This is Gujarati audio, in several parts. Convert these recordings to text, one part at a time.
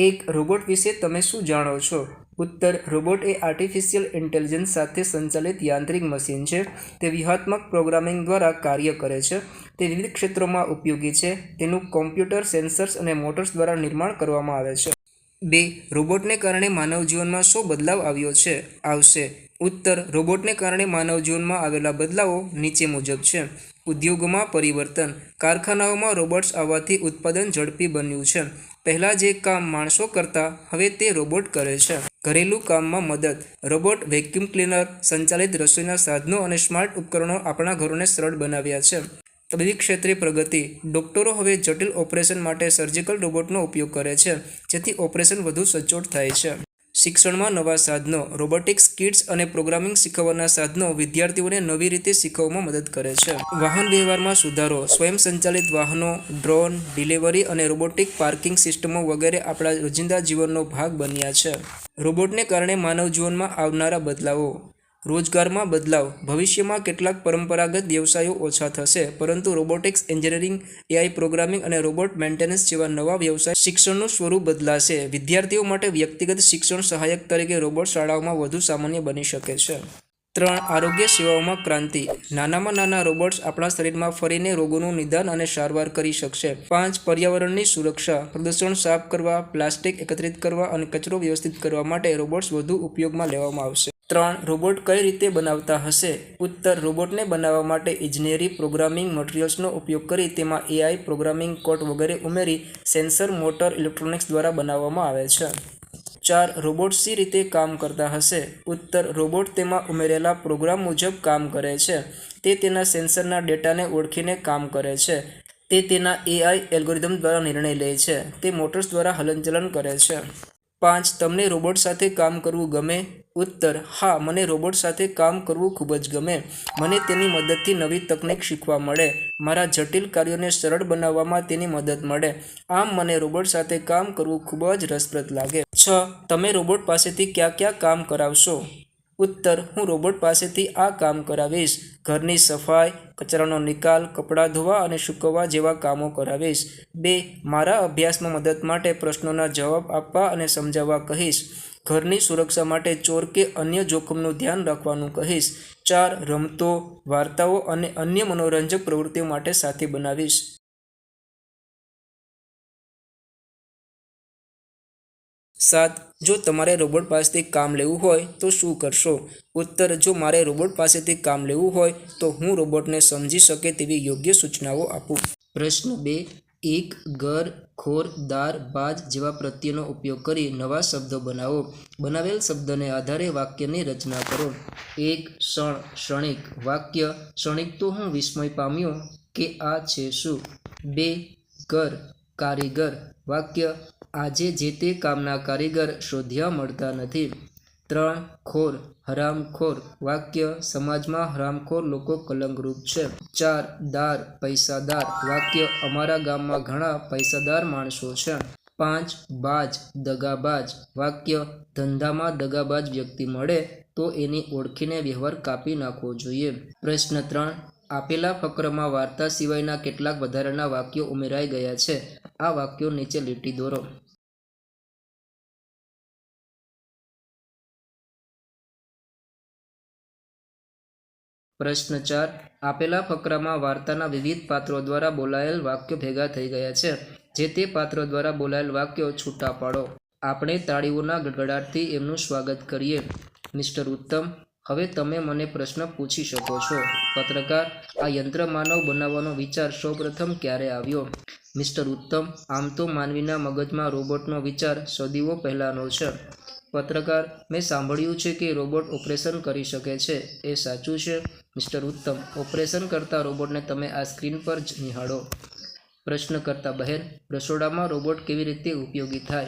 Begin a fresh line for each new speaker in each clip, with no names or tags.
એક રોબોટ વિશે તમે શું જાણો છો? ઉત્તર, રોબોટ એ આર્ટિફિશિયલ ઇન્ટેલિજન્સ સાથે સંચાલિત યાંત્રિક મશીન છે. તે વ્યૂહાત્મક પ્રોગ્રામિંગ દ્વારા કાર્ય કરે છે. તે વિવિધ ક્ષેત્રોમાં ઉપયોગી છે. તેનું કોમ્પ્યુટર સેન્સર્સ અને મોટર્સ દ્વારા નિર્માણ કરવામાં આવે છે. બે, રોબોટને કારણે માનવ જીવનમાં શું બદલાવ આવ્યો છે? આવશે. ઉત્તર, રોબોટને કારણે માનવ જીવનમાં આવેલા બદલાવો નીચે મુજબ છે. ઉદ્યોગોમાં પરિવર્તન. કારખાનાઓમાં રોબોટ્સ આવવાથી ઉત્પાદન ઝડપી બન્યું છે. પહેલાં જે કામ માણસો કરતા, હવે તે રોબોટ કરે છે. ઘરેલું કામમાં મદદ. રોબોટ વેક્યુમ ક્લીનર, સંચાલિત રસોઈના સાધનો અને સ્માર્ટ ઉપકરણો આપણા ઘરોને સરળ બનાવ્યા છે. તબીબી ક્ષેત્રે પ્રગતિ. ડોક્ટરો હવે જટિલ ઓપરેશન માટે સર્જિકલ રોબોટનો ઉપયોગ કરે છે, જેથી ઓપરેશન વધુ સચોટ થાય છે. શિક્ષણમાં નવા સાધનો, રોબોટિક્સ, કિટ્સ અને પ્રોગ્રામિંગ શીખવવાના સાધનો વિદ્યાર્થીઓને નવી રીતે શીખવવામાં મદદ કરે છે. વાહન વ્યવહારમાં સુધારો, સ્વયં સંચાલિત વાહનો, ડ્રોન, ડિલિવરી અને રોબોટિક પાર્કિંગ સિસ્ટમો વગેરે આપણા રોજિંદા જીવનનો ભાગ બન્યા છે. રોબોટને કારણે માનવ જીવનમાં આવનારા બદલાવો રોજગારમાં બદલાવ. ભવિષ્યમાં કેટલાક પરંપરાગત વ્યવસાયો ઓછા થશે, પરંતુ રોબોટિક્સ એન્જિનિયરિંગ, એઆઈ પ્રોગ્રામિંગ અને રોબોટ મેન્ટેનન્સ જેવા નવા વ્યવસાય શિક્ષણનું સ્વરૂપ બદલાશે. વિદ્યાર્થીઓ માટે વ્યક્તિગત શિક્ષણ સહાયક તરીકે રોબોટ શાળાઓમાં વધુ સામાન્ય બની શકે છે. ત્રણ, આરોગ્ય સેવાઓમાં ક્રાંતિ. નાનામાં નાના રોબોટ્સ આપણા શરીરમાં ફરીને રોગોનું નિદાન અને સારવાર કરી શકશે. પાંચ, પર્યાવરણની સુરક્ષા. પ્રદૂષણ સાફ કરવા, પ્લાસ્ટિક એકત્રિત કરવા અને કચરો વ્યવસ્થિત કરવા માટે રોબોટ્સ વધુ ઉપયોગમાં લેવામાં આવશે. ત્રણ રોબોટ કઈ રીતે બનાવતા હશે? ઉત્તર, રોબોટને બનાવવા માટે ઇજનેરી પ્રોગ્રામિંગ મટીરિયલ્સનો ઉપયોગ કરી તેમાં એઆઈ પ્રોગ્રામિંગ કોટ વગેરે ઉમેરી સેન્સર મોટર ઇલેક્ટ્રોનિક્સ દ્વારા બનાવવામાં આવે છે. ચાર, રોબોટ સી રીતે કામ કરતા હશે? ઉત્તર, રોબોટ તેમાં ઉમેરેલા પ્રોગ્રામ મુજબ કામ કરે છે. તે તેના સેન્સરના ડેટાને ઓળખીને કામ કરે છે. તે તેના એઆઈ એલ્ગોરિધમ દ્વારા નિર્ણય લે છે. તે મોટર્સ દ્વારા હલનચલન કરે છે. પાંચ, તમને રોબોટ સાથે કામ કરવું ગમે? ઉત્તર, હા, મને રોબોટ સાથે કામ કરવું ખૂબ જ ગમે. મને તેની મદદથી નવી તકનીક શીખવા મળે. મારા જટિલ કાર્યોને સરળ બનાવવામાં તેની મદદ મળે. આમ, મને રોબોટ સાથે કામ કરવું ખૂબ જ રસપ્રદ લાગે. છ, તમે રોબોટ પાસેથી ક્યાં ક્યાં કામ કરાવશો? ઉત્તર, હું રોબોટ પાસેથી આ કામ કરાવીશ. ઘરની સફાઈ, કચરાનો નિકાલ, કપડાં ધોવા અને સૂકવવા જેવા કામો કરાવીશ. બે, મારા અભ્યાસમાં મદદ માટે પ્રશ્નોના જવાબ આપવા અને સમજાવવા કહીશ. ઘરની સુરક્ષા માટે ચોર કે અન્ય જોખમનું ધ્યાન રાખવાનું કહીશ. ચાર, રમતો, વાર્તાઓ અને અન્ય મનોરંજક પ્રવૃત્તિઓ માટે સાથી બનાવીશ. સાત, જો તમારે રોબોટ પાસેથી કામ લેવું હોય તો શું કરશો? ઉત્તર, જો મારે રોબોટ પાસેથી કામ લેવું હોય તો હું રોબોટને સમજી શકે તેવી યોગ્ય સૂચનાઓ આપું. પ્રશ્ન બે, એક, ઘર, ખોર, દાર, બાજ જેવા પ્રત્યેનો ઉપયોગ કરી નવા શબ્દો બનાવો. બનાવેલ શબ્દને આધારે વાક્યની રચના કરો. એક, ક્ષણ, ક્ષણિક વાક્ય. ક્ષણિક તો હું વિસ્મય પામ્યો કે આ છે શું? બે, ઘર, કારીગર વાક્ય. આજે જે તે કામના કારીગર શોધ્યા મળતા નથી. ત્રણ ખોર, હરામખોર વાક્ય સમાજમાં હરામખોર લોકો કલંકરૂપ છે. ચાર દાર, પૈસાદાર વાક્ય અમારા ગામમાં ઘણા પૈસાદાર માણસો છે. પાંચ બાજ, દગાબાજ વાક્ય ધંધામાં દગાબાજ વ્યક્તિ મળે તો એની ઓળખીને વ્યવહાર કાપી નાખવો જોઈએ. પ્રશ્ન ત્રણ આપેલા ફકરમાં વાર્તા સિવાયના કેટલાક વધારાના વાક્યો ઉમેરાઈ ગયા છે. આ વાક્યો નીચે લીટી દોરો. પ્રશ્ન ચાર. આપેલા ફકરામાં વાર્તાના વિવિધ પાત્રો દ્વારા બોલાયેલ વાક્યો ભેગા થઈ ગયા છે. જે તે પાત્રો દ્વારા બોલાયેલ વાક્યો છૂટા પાડો. આપણે તાળીઓના ગડગડાટથી એમનું સ્વાગત કરીએ. મિસ્ટર ઉત્તમ હવે તમે મને પ્રશ્ન પૂછી શકો છો. પત્રકાર, આ યંત્ર માનવ બનાવવાનો વિચાર સૌપ્રથમ ક્યારે આવ્યો? મિસ્ટર ઉત્તમ, આમ તો માનવીના મગજમાં રોબોટનો વિચાર સદીઓ પહેલાંનો છે. પત્રકાર, મેં સાંભળ્યું છે કે રોબોટ ઓપરેશન કરી શકે છે. એ સાચું છે? મિસ્ટર ઉત્તમ, ઓપરેશન કરતા રોબોટને તમે આ સ્ક્રીન પર જ નિહાળો. પ્રશ્ન કરતા બહેન, રસોડામાં રોબોટ કેવી રીતે ઉપયોગી થાય?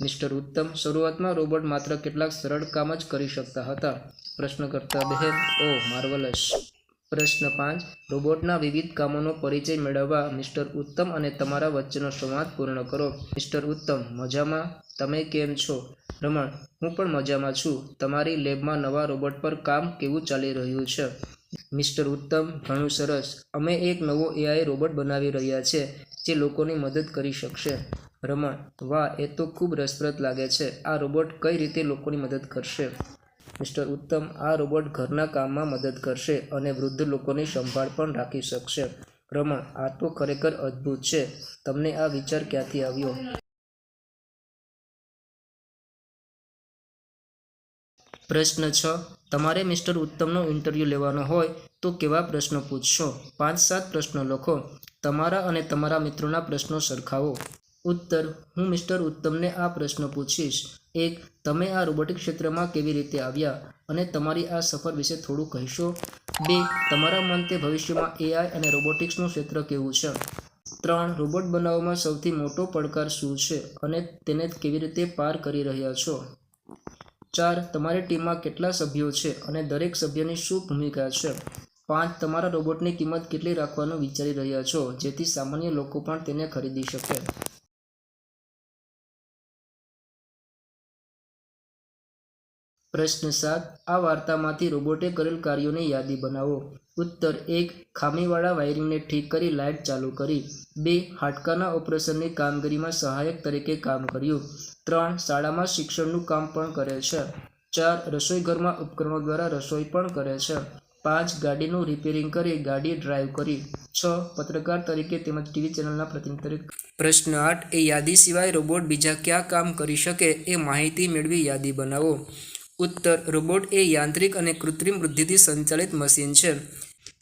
મિસ્ટર ઉત્તમ, શરૂઆતમાં રોબોટ માત્ર કેટલાક સરળ કામ જ કરી શકતા હતા. પ્રશ્ન કરતા બહેન ઓ માર્વલસ. પ્રશ્ન પાંચ, રોબોટના વિવિધ કામોનો પરિચય મેળવવા મિસ્ટર ઉત્તમ અને તમારા વચ્ચેનો સંવાદ પૂર્ણ કરો. મિસ્ટર ઉત્તમ, મજામાં? તમે કેમ છો? રમણ, હું પણ મજામાં છું. તમારી લેબમાં નવા રોબોટ પર કામ કેવું ચાલી રહ્યું છે? મિસ્ટર ઉત્તમ, ઘણું સરસ. અમે એક નવો એઆઈ રોબોટ બનાવી રહ્યા છે, જે લોકોની મદદ કરી શકશે. રમણ, વાહ, એ તો ખૂબ રસપ્રદ લાગે છે. આ રોબોટ કઈ રીતે લોકોની મદદ કરશે? મિસ્ટર ઉત્તમ આ રોબોટ ઘરના કામમાં મદદ કરશે અને વૃદ્ધ લોકોની સંભાળ પણ રાખી શકશે. રમણ, આ તો ખરેખર અદ્ભુત છે. તમને આ વિચાર ક્યાંથી આવ્યો? પ્રશ્ન છ. તમારે મિસ્ટર ઉત્તમનો ઇન્ટરવ્યૂ લેવાનો હોય તો કેવા પ્રશ્નો પૂછશો? પાંચ સાત પ્રશ્નો લખો. તમારા અને તમારા મિત્રોના પ્રશ્નો સરખાવો. ઉત્તર, હું મિસ્ટર ઉત્તમને આ પ્રશ્ન પૂછીશ. એક, તમે આ રોબોટિક ક્ષેત્રમાં કેવી રીતે આવ્યા અને તમારી આ સફર વિશે થોડું કહેશો? બે, તમારા મતે ભવિષ્યમાં એઆઈ અને રોબોટિક્સનું ક્ષેત્ર કેવું છે? ત્રણ, રોબોટ બનાવવામાં સૌથી મોટો પડકાર શું છે અને તેને કેવી રીતે પાર કરી રહ્યા છો? ચાર, તમારી ટીમમાં કેટલા સભ્યો છે અને દરેક સભ્યની શું ભૂમિકા છે? પાંચ, તમારા રોબોટની કિંમત કેટલી રાખવાનું વિચારી રહ્યા છો જેથી સામાન્ય લોકો પણ તેને ખરીદી શકે? પ્રશ્ન સાત, આ વાર્તામાંથી રોબોટે કરેલ કાર્યોની યાદી બનાવો. ઉત્તર એક, ખામીવાળા વાયરિંગને ઠીક કરી લાઇટ ચાલુ કરી. બે, હાડકાના ઓપરેશનની કામગીરીમાં સહાયક તરીકે કામ કર્યું. ત્રણ, શાળામાં શિક્ષણનું કામ પણ કરે છે. ચાર, રસોઈઘરમાં ઉપકરણો દ્વારા રસોઈ પણ કરે છે. પાંચ, ગાડીનું રિપેરિંગ કરી ગાડી ડ્રાઈવ કરી. છ, પત્રકાર તરીકે તેમજ ટીવી ચેનલના પ્રતિનિધિ તરીકે પ્રશ્ન આઠ, એ યાદી સિવાય રોબોટ બીજા ક્યાં કામ કરી શકે એ માહિતી મેળવી યાદી બનાવો. ઉત્તર, રોબોટ એ યાંત્રિક અને કૃત્રિમ બુદ્ધિથી સંચાલિત મશીન છે.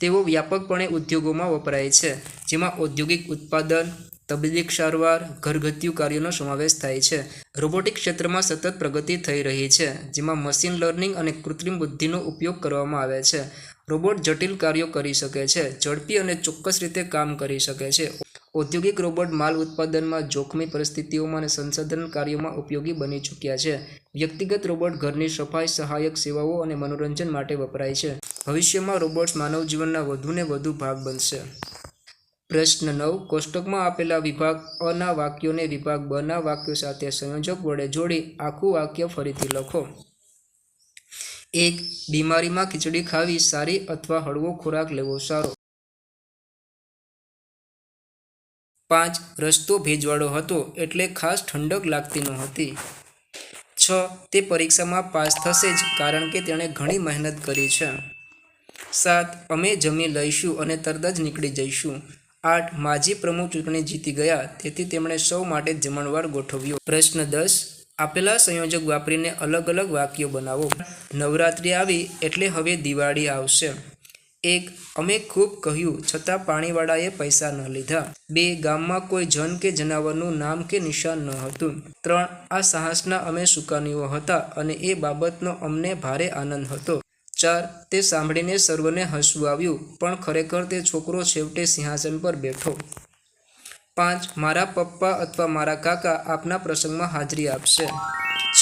તેઓ વ્યાપકપણે ઉદ્યોગોમાં વપરાય છે, જેમાં ઔદ્યોગિક ઉત્પાદન તબીબી સારવાર, ઘરગથ્થુ કાર્યોનો સમાવેશ થાય છે. રોબોટિક ક્ષેત્રમાં સતત પ્રગતિ થઈ રહી છે, જેમાં મશીન લર્નિંગ અને કૃત્રિમ બુદ્ધિનો ઉપયોગ કરવામાં આવે છે. રોબોટ જટિલ કાર્યો કરી શકે છે, ઝડપી અને ચોક્કસ રીતે કામ કરી શકે છે. ઔદ્યોગિક રોબોટ માલ ઉત્પાદનમાં જોખમી પરિસ્થિતિઓમાં અને સંસાધન કાર્યોમાં ઉપયોગી બની ચૂક્યા છે. વ્યક્તિગત રોબોટ ઘરની સફાઈ, સહાયક સેવાઓ અને મનોરંજન માટે વપરાય છે. ભવિષ્યમાં રોબોટ્સ માનવ જીવનના વધુને વધુ ભાગ બનશે. પ્રશ્ન નવ. કોષ્ટકમાં આપેલા વિભાગ અના વાક્યોને વિભાગ બના વાક્યો સાથે સંયોજક વડે જોડી આખું વાક્ય ફરીથી લખો. એક. બીમારીમાં ખીચડી ખાવી સારી અથવા હળવો ખોરાક લેવો સારો. પાંચ રસ્તો ભેજવાળો હતો એટલે ખાસ ઠંડક લાગતી નહોતી. છ, તે પરીક્ષામાં પાસ થશે જ કારણ કે તેણે ઘણી મહેનત કરી છે. સાત, અમે જમી લઈશું અને તરત જ નીકળી જઈશું. આઠ, માજી પ્રમુખ ચૂંટણી જીતી ગયા, તેથી તેમણે સૌ માટે જમણવાર ગોઠવ્યો. પ્રશ્ન દસ, આપેલા સંયોજક વાપરીને અલગ અલગ વાક્યો બનાવો. નવરાત્રિ આવી એટલે હવે દિવાળી આવશે. એક, અમે ખૂબ કહ્યું, છતાં પાણીવાળાએ પૈસા ન લીધા. બે, ગામમાં કોઈ જન કે જનાવરનું નામ કે નિશાન ન હતું. ત્રણ, આ સાહસના અમે સુકાનીઓ હતા અને એ બાબતનો અમને ભારે આનંદ હતો. ચાર, તે સાંભળીને સર્વને હસવું આવ્યું, પણ ખરેખર તે છોકરો છેવટે સિંહાસન પર બેઠો. પાંચ, મારા પપ્પા અથવા મારા કાકા આપના પ્રસંગમાં હાજરી આપશે.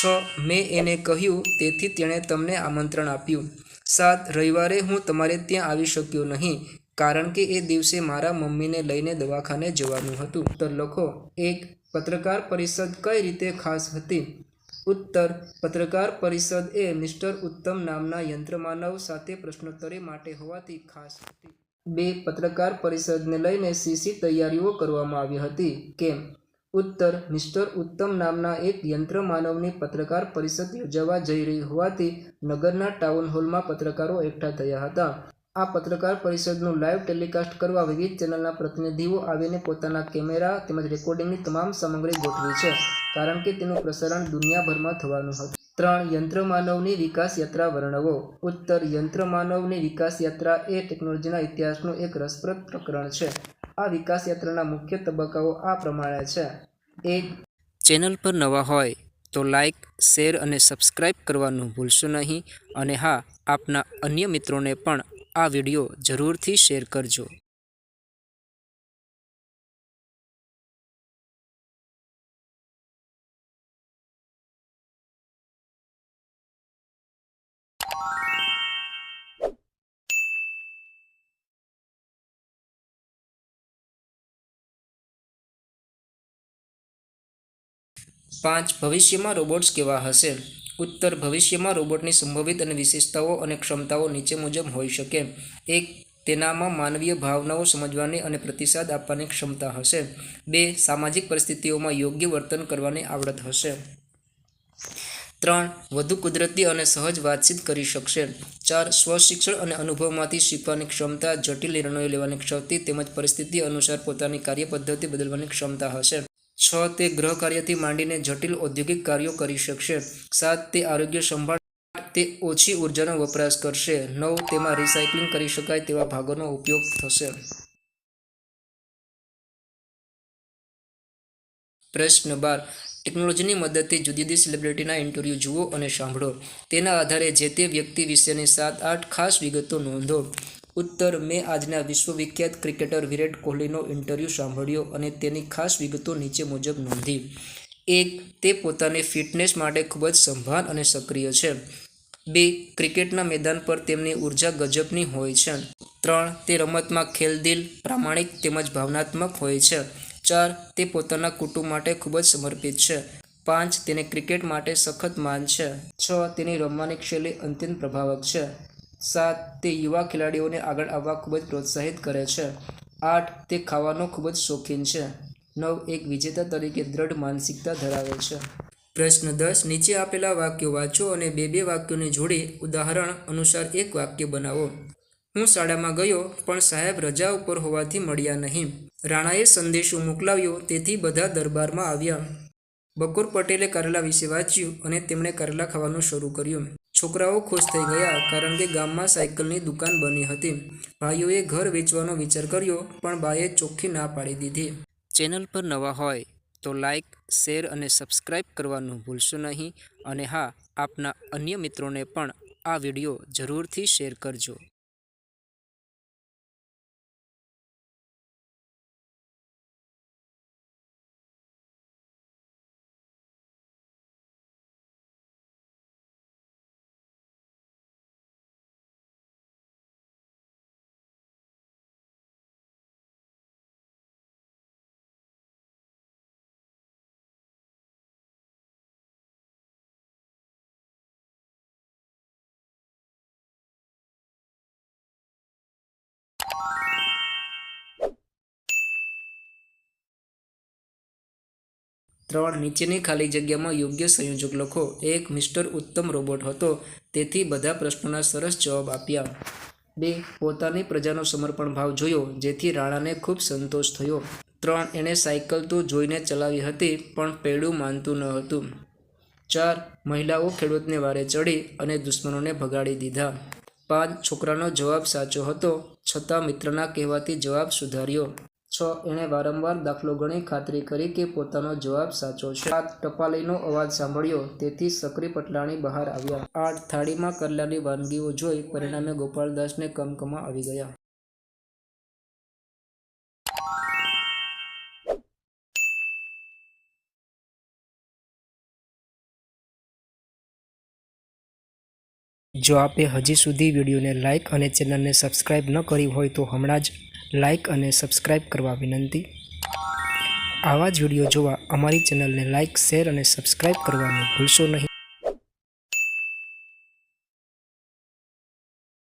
છ, મેં એને કહ્યું, તેથી તેણે તમને આમંત્રણ આપ્યું. સાત રવિવારે હું તમારે ત્યાં આવી શક્યો નહીં, કારણ કે એ દિવસે મારા મમ્મીને લઈને દવાખાને જવાનું હતું. ઉત્તર લખો. એક, પત્રકાર પરિષદ કઈ રીતે ખાસ હતી? ઉત્તર, પત્રકાર પરિષદ એ મિસ્ટર ઉત્તમ નામના યંત્રમાનવ સાથે પ્રશ્નોત્તરી માટે હોવાથી ખાસ હતી. બે, પત્રકાર પરિષદને લઈને સીસી તૈયારીઓ કરવામાં આવી હતી. કેમ? ઉત્તર, મિસ્ટર ઉત્તમ નામના એક યંત્રમાનવની પત્રકાર પરિષદ યોજાવા જઈ રહી હોવાથી નગરના ટાઉન હોલમાં પત્રકારો એકઠા થયા હતા. આ પત્રકાર પરિષદનું લાઈવ ટેલિકાસ્ટ કરવા વિવિધ ચેનલના પ્રતિનિધિઓ આવીને પોતાના કેમેરા તેમજ રેકોર્ડિંગની તમામ સામગ્રી ગોઠવી છે, કારણ કે તેનું પ્રસારણ દુનિયાભરમાં થવાનું હતું. ત્રણ યંત્રમાનવની વિકાસ યાત્રા વર્ણવો. ઉત્તર યંત્રમાનવની વિકાસ યાત્રા એ ટેકનોલોજીના ઇતિહાસનું એક રસપ્રદ પ્રકરણ છે. આ વિકાસ યાત્રાના મુખ્ય તબક્કાઓ આ પ્રમાણે છે. એક ચેનલ પર નવા હોય તો લાઈક, શેર અને સબસ્ક્રાઇબ કરવાનું ભૂલશો નહીં. અને હા, આપના અન્ય મિત્રોને પણ આ વીડિયો જરૂરથી શેર કરજો. પાંચ, ભવિષ્યમાં રોબોટ્સ કેવા હશે? ઉત્તર, ભવિષ્યમાં રોબોટની સંભવિત અને વિશેષતાઓ અને ક્ષમતાઓ નીચે મુજબ હોઈ શકે. એક, તેનામાં માનવીય ભાવનાઓ સમજવાની અને પ્રતિસાદ આપવાની ક્ષમતા હશે. બે, સામાજિક પરિસ્થિતિઓમાં યોગ્ય વર્તન કરવાની આવડત હશે. ત્રણ, વધુ કુદરતી અને સહજ વાતચીત કરી શકશે. ચાર, સ્વશિક્ષણ અને અનુભવમાંથી શીખવાની ક્ષમતા, જટિલ નિર્ણયો લેવાની શક્તિ તેમજ પરિસ્થિતિ અનુસાર પોતાની કાર્યપદ્ધતિ બદલવાની ક્ષમતા હશે. છ તે ગ્રહ કાર્યથી માંડીને જટિલ ઔદ્યોગિક કાર્યો કરી શકશે. સાત તે આરોગ્ય સંભાળ તે ઓછી ઉર્જાનો વપરાશ કરશે. નવ તેમાં રિસાયકલિંગ કરી શકાય તેવા ભાગોનો ઉપયોગ થશે. પ્રશ્ન બાર. ટેકનોલોજીની મદદથી જુદી જુદી સેલિબ્રિટીના ઇન્ટરવ્યૂ જુઓ અને સાંભળો. તેના આધારે જે તે વ્યક્તિ વિશેની સાત આઠ ખાસ વિગતો નોંધો. ઉત્તર મેં આજના વિશ્વવિખ્યાત ક્રિકેટર વિરાટ કોહલીનો ઇન્ટરવ્યૂ સાંભળ્યો અને તેની ખાસ વિગતો નીચે મુજબ નોંધી. એક, તે પોતાની ફિટનેસ માટે ખૂબ જ સંભાન અને સક્રિય છે. બે, ક્રિકેટના મેદાન પર તેમની ઊર્જા ગજબની હોય છે. ત્રણ, તે રમતમાં ખેલદિલ, પ્રામાણિક તેમજ ભાવનાત્મક હોય છે. ચાર, તે પોતાના કુટુંબ માટે ખૂબ જ સમર્પિત છે. પાંચ, તેને ક્રિકેટ માટે સખત માન છે. છ, તેની રમવાની શૈલી અત્યંત પ્રભાવક છે. સાત તે યુવા ખેલાડીઓને આગળ આવવા ખૂબ જ પ્રોત્સાહિત કરે છે. આઠ, તે ખાવાનો ખૂબ જ શોખીન છે. નવ, એક વિજેતા તરીકે દ્રઢ માનસિકતા ધરાવે છે. પ્રશ્ન દસ, નીચે આપેલા વાક્યો વાંચો અને બે બે વાક્યોની જોડી ઉદાહરણ અનુસાર એક વાક્ય બનાવો. હું શાળામાં ગયો, પણ સાહેબ રજા ઉપર હોવાથી મળ્યા નહીં. રાણાએ સંદેશો મોકલાવ્યો, તેથી બધા દરબારમાં આવ્યા. બકોર પટેલે કરેલા વિશે વાંચ્યું અને તેમણે કરેલા ખાવાનું શરૂ કર્યું. છોકરાઓ ખુશ થઈ ગયા કારણ કે ગામમાં સાયકલની દુકાન બની હતી. ભાઈઓએ ઘર વેચવાનો વિચાર કર્યો, પણ બાએ ચોખ્ખી ના પાડી દીધી. ચેનલ પર નવા હોય તો લાઇક શેર અને સબસ્ક્રાઈબ કરવાનું ભૂલશો નહીં. અને હા, આપના અન્ય મિત્રોને પણ આ વીડિયો જરૂરથી શેર કરજો. ત્રણ નીચેની ખાલી જગ્યામાં યોગ્ય સંયોજક લખો. એક, મિસ્ટર ઉત્તમ રોબોટ હતો. તેથી બધા પ્રશ્નોના સરસ જવાબ આપ્યા. બે, પોતાની પ્રજાનો સમર્પણ ભાવ જોયો, જેથી રાણાને ખૂબ સંતોષ થયો. ત્રણ, એણે સાયકલ તો જોઈને ચલાવી હતી, પણ પૈડું માનતું ન હતું. ચાર, મહિલાઓ ખેડૂતને વારે ચડી અને દુશ્મનોને ભગાડી દીધા. પાંચ છોકરાનો જવાબ સાચો હતો, છતાં મિત્રના કહેવાથી જવાબ સુધાર્યો. છ, એણે વારંવાર દાખલો ગણી ખાતરી કરી કે પોતાનો જવાબ સાચો છે. સાત ટપાલીનો અવાજ સાંભળ્યો, તેથી સક્રી પટલાણી બહાર આવ્યા. આઠ, થાળીમાં કરલાની વાનગીઓ જોઈ પરિણામે ગોપાલદાસને કમકમા આવી ગયા. જો આપે હજી સુધી વિડીયોને લાઇક અને ચેનલને સબસ્ક્રાઇબ ન કરી હોય તો હમણાં જ લાઇક અને સબસ્ક્રાઇબ કરવા વિનંતી. આવા જ વીડિયો જોવા અમારી ચેનલને લાઇક શેર અને સબસ્ક્રાઇબ કરવાનું ભૂલશો નહીં.